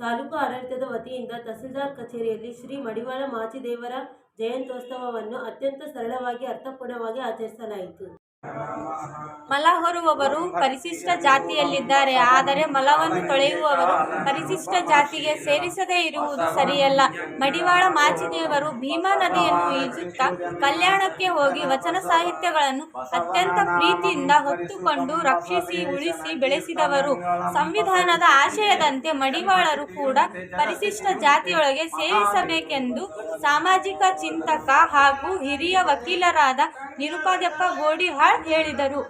ತಾಲೂಕು ಆಡಳಿತದ ವತಿಯಿಂದ ತಹಸೀಲ್ದಾರ್ ಕಚೇರಿಯಲ್ಲಿ ಶ್ರೀ ಮಡಿವಾಳ ಮಾಚಿದೇವರ ಜಯಂತ್ಯೋತ್ಸವವನ್ನು ಅತ್ಯಂತ ಸರಳವಾಗಿ ಅರ್ಥಪೂರ್ಣವಾಗಿ ಆಚರಿಸಲಾಯಿತು. ಮಲ ಹೊರುವವರು ಪರಿಶಿಷ್ಟ ಜಾತಿಯಲ್ಲಿದ್ದಾರೆ, ಆದರೆ ಮಲವನ್ನು ತೊಳೆಯುವವರು ಪರಿಶಿಷ್ಟ ಜಾತಿಗೆ ಸೇರಿಸದೇ ಇರುವುದು ಸರಿಯಲ್ಲ. ಮಡಿವಾಳ ಮಾಚಿದೇವರು ಭೀಮಾ ನದಿಯನ್ನು ಈಜುತ್ತಾ ಕಲ್ಯಾಣಕ್ಕೆ ಹೋಗಿ ವಚನ ಸಾಹಿತ್ಯಗಳನ್ನು ಅತ್ಯಂತ ಪ್ರೀತಿಯಿಂದ ಹೊತ್ತುಕೊಂಡು ರಕ್ಷಿಸಿ, ಉಳಿಸಿ ಬೆಳೆಸಿದವರು. ಸಂವಿಧಾನದ ಆಶಯದಂತೆ ಮಡಿವಾಳರು ಕೂಡ ಪರಿಶಿಷ್ಟ ಜಾತಿಯೊಳಗೆ ಸೇರಿಸಬೇಕೆಂದು ಸಾಮಾಜಿಕ ಚಿಂತಕ ಹಾಗೂ ಹಿರಿಯ ವಕೀಲರಾದ ನಿರುಪಾದ್ಯಪ್ಪ ಗೋಡಿಹಾಳ್ ಹೇಳಿದರು.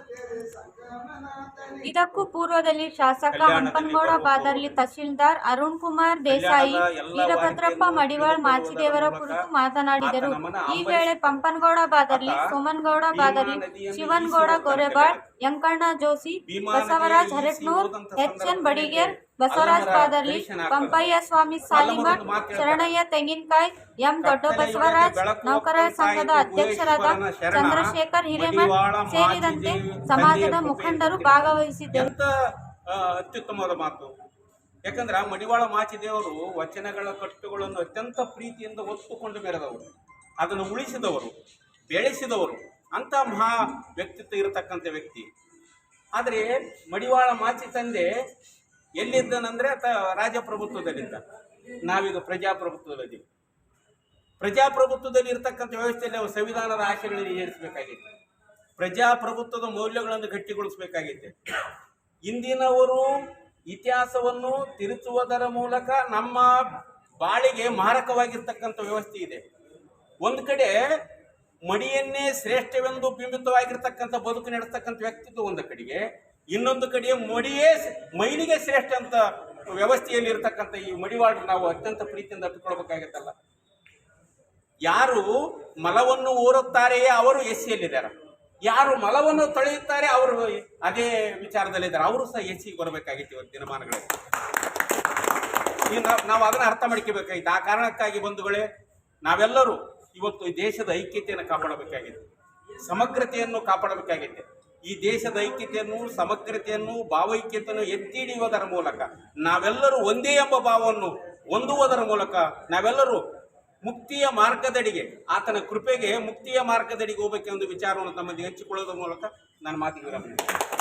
ಇದಕ್ಕೂ ಪೂರ್ವದಲ್ಲಿ ಶಾಸಕ ಹಂಪನಗೌಡ ಬಾದರ್ಲಿ ತಹಶೀಲ್ದಾರ್ ಅರುಣ್ ಕುಮಾರ್ ದೇಸಾಯಿ ವೀರಭದ್ರಪ್ಪ ಮಡಿವಾಳ್ ಮಾಚಿದೇವರ ಕುರಿತು ಮಾತನಾಡಿದರು. ಈ ವೇಳೆ Pampanagouda Badarli Somanagouda Badarli Shivanagouda Gorebal Yankanna Joshi Basavaraj Haratnur H N Badiger Basavaraj Padarli Pampayya Swamy Salimath Sharanayya Tenginakayi M ದೊಡ್ಡ ಬಸವರಾಜ್ ನೌಕರರ ಸಂಘದ ಅಧ್ಯಕ್ಷರಾದ ಚಂದ್ರಶೇಖರ್ ಹಿರೇಮಠ್ ಸೇರಿದಂತೆ ಸಮಾಜದ ಮುಖಂಡರು ಭಾಗವಹಿಸಿದ್ದರು. ಅತ್ಯುತ್ತಮವಾದ ಮಾತು. ಯಾಕಂದ್ರೆ ಮಡಿವಾಳ ಮಾಚಿದೇವರು ವಚನಗಳ ಕಟ್ಟುಗಳನ್ನು ಅತ್ಯಂತ ಪ್ರೀತಿಯಿಂದ ಒತ್ತುಕೊಂಡು ಮೆರೆದವರು. ಅದನ್ನು ಉಳಿಸಿದವರು ಬೆಳೆಸಿದವರು. ಅಂತ ಮಹಾ ವ್ಯಕ್ತಿತ್ವ ಇರತಕ್ಕಂಥ ವ್ಯಕ್ತಿ. ಆದರೆ ಮಡಿವಾಳ ಮಾಚಿ ತಂದೆ ಎಲ್ಲಿದ್ದನಂದ್ರೆ ಆತ ರಾಜಪ್ರಭುತ್ವದಲ್ಲಿದ್ದ. ನಾವೀಗ ಪ್ರಜಾಪ್ರಭುತ್ವದಲ್ಲಿ. ಪ್ರಜಾಪ್ರಭುತ್ವದಲ್ಲಿ ಇರತಕ್ಕಂಥ ವ್ಯವಸ್ಥೆಯಲ್ಲಿ ಅವರು ಸಂವಿಧಾನದ ಆಶಯಗಳನ್ನು ಈಡೇರಿಸಬೇಕಾಗಿತ್ತು. ಪ್ರಜಾಪ್ರಭುತ್ವದ ಮೌಲ್ಯಗಳನ್ನು ಗಟ್ಟಿಗೊಳಿಸಬೇಕಾಗಿದೆ ಇಂದಿನವರು ಇತಿಹಾಸವನ್ನು ತಿರುಚುವುದರ ಮೂಲಕ ನಮ್ಮ ಬಾಳಿಗೆ ಮಾರಕವಾಗಿರ್ತಕ್ಕಂಥ ವ್ಯವಸ್ಥೆ ಇದೆ. ಒಂದು ಕಡೆ ಮಡಿಯನ್ನೇ ಶ್ರೇಷ್ಠವೆಂದು ಬಿಂಬಿತವಾಗಿರ್ತಕ್ಕಂಥ ಬದುಕು ನಡೆಸ್ತಕ್ಕಂಥ ವ್ಯಕ್ತಿತ್ವ ಒಂದು ಕಡೆಗೆ ಇನ್ನೊಂದು ಕಡೆ ಮಡಿಯೇ ಮೈನಿಗೆ ಶ್ರೇಷ್ಠ ಅಂತ ವ್ಯವಸ್ಥೆಯಲ್ಲಿ ಇರತಕ್ಕಂಥ ಈ ಮಡಿವಾಳರು ನಾವು ಅತ್ಯಂತ ಪ್ರೀತಿಯಿಂದ ಅಪ್ಪಿಕೊಳ್ಬೇಕಾಗತ್ತಲ್ಲ ಯಾರು ಮಲವನ್ನು ಊರುತ್ತಾರೆಯೇ ಅವರು ಎಸ್ ಸಿಯಲ್ಲಿದ್ದಾರೆ ಯಾರು ಮಲವನ್ನು ತೊಳೆಯುತ್ತಾರೆ ಅವರು ಅದೇ ವಿಚಾರದಲ್ಲಿದ್ದಾರೆ. ಅವರು ಸಹ ಎಸ್ ಸಿಗೆ ಬರಬೇಕಾಗಿತ್ತು ಇವತ್ತು ದಿನಮಾನಗಳಲ್ಲಿ ನಾವು ಅದನ್ನು ಅರ್ಥ ಮಾಡ್ಕೋಬೇಕಾಗಿತ್ತು. ಆ ಕಾರಣಕ್ಕಾಗಿ ಬಂಧುಗಳೇ, ನಾವೆಲ್ಲರೂ ಇವತ್ತು ದೇಶದ ಐಕ್ಯತೆಯನ್ನು ಕಾಪಾಡಬೇಕಾಗಿದೆ ಸಮಗ್ರತೆಯನ್ನು ಕಾಪಾಡಬೇಕಾಗಿದೆ ಈ ದೇಶದ ಐಕ್ಯತೆಯನ್ನು, ಸಮಗ್ರತೆಯನ್ನು, ಭಾವೈಕ್ಯತೆಯನ್ನು ಎತ್ತಿ ಹಿಡಿಯುವುದರ ಮೂಲಕ, ನಾವೆಲ್ಲರೂ ಒಂದೇ ಎಂಬ ಭಾವವನ್ನು ಹೊಂದುವುದರ ಮೂಲಕ ನಾವೆಲ್ಲರೂ ಮುಕ್ತಿಯ ಮಾರ್ಗದಡಿಗೆ, ಆತನ ಕೃಪೆಗೆ ಮುಕ್ತಿಯ ಮಾರ್ಗದಡಿಗೆ ಹೋಗಬೇಕೆಂದು ವಿಚಾರವನ್ನು ತಮ್ಮಲ್ಲಿ ಹಂಚಿಕೊಳ್ಳೋದ್ರ ಮೂಲಕ ನಾನು ಮಾತಿಗೆ.